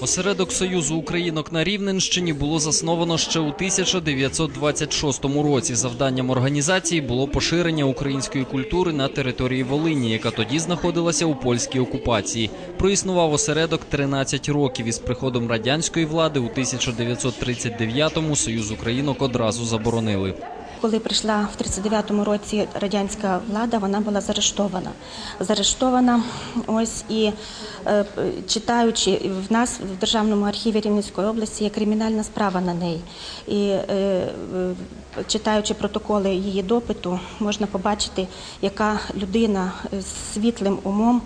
Осередок Союзу Українок на Рівненщині було засновано ще у 1926 році. Завданням організації було поширення української культури на території Волині, яка тоді знаходилася у польській окупації. Проіснував осередок 13 років. Із приходом радянської влади у 1939-му Союз Українок одразу заборонили. Коли прийшла в 39-му році радянська влада, вона була заарештована. Заарештована, ось і е, читаючи в нас в Державному архіві Рівненської області є кримінальна справа на неї. І е, читаючи протоколи її допиту, можна побачити, яка людина з світлим умом.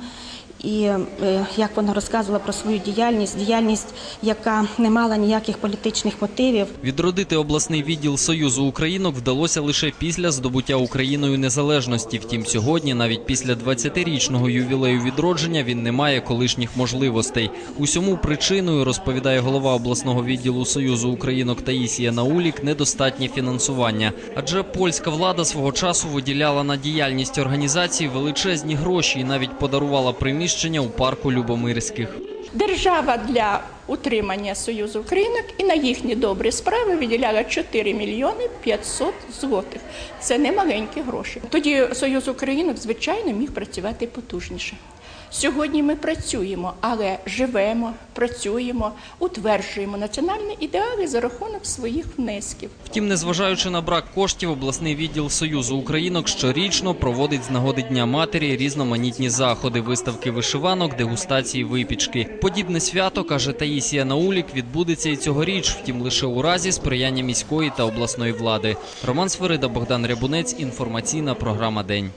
І е, як вона розказувала про свою діяльність, діяльність, яка не мала ніяких політичних мотивів, Відродити обласний відділ Союзу Українок вдалося лише після здобуття Україною незалежності. Втім, сьогодні, навіть після 20-річного ювілею відродження, він не має колишніх можливостей. Усьому причиною розповідає голова обласного відділу Союзу Українок Таїсія Наулік недостатнє фінансування. Адже польська влада свого часу виділяла на діяльність організації величезні гроші і навіть подарувала приміщення у парку Любомирських. Держава для утримання Союзу Українок і на їхні добрі справи виділяла 4 мільйони 500 злотих. Це не маленькі гроші. Тоді Союз Українок, звичайно, міг працювати потужніше. Сьогодні ми працюємо, але живемо, працюємо, утверджуємо національні ідеали за рахунок своїх внесків. Втім, незважаючи на брак коштів, обласний відділ Союзу Українок щорічно проводить з нагоди Дня матері різноманітні заходи, виставки вишиванок, дегустації випічки. Подібне свято, каже Таїсія Наулік, відбудеться і цьогоріч, втім лише у разі сприяння міської та обласної влади. Роман Сверида, Богдан Рябунець. Інформаційна програма День.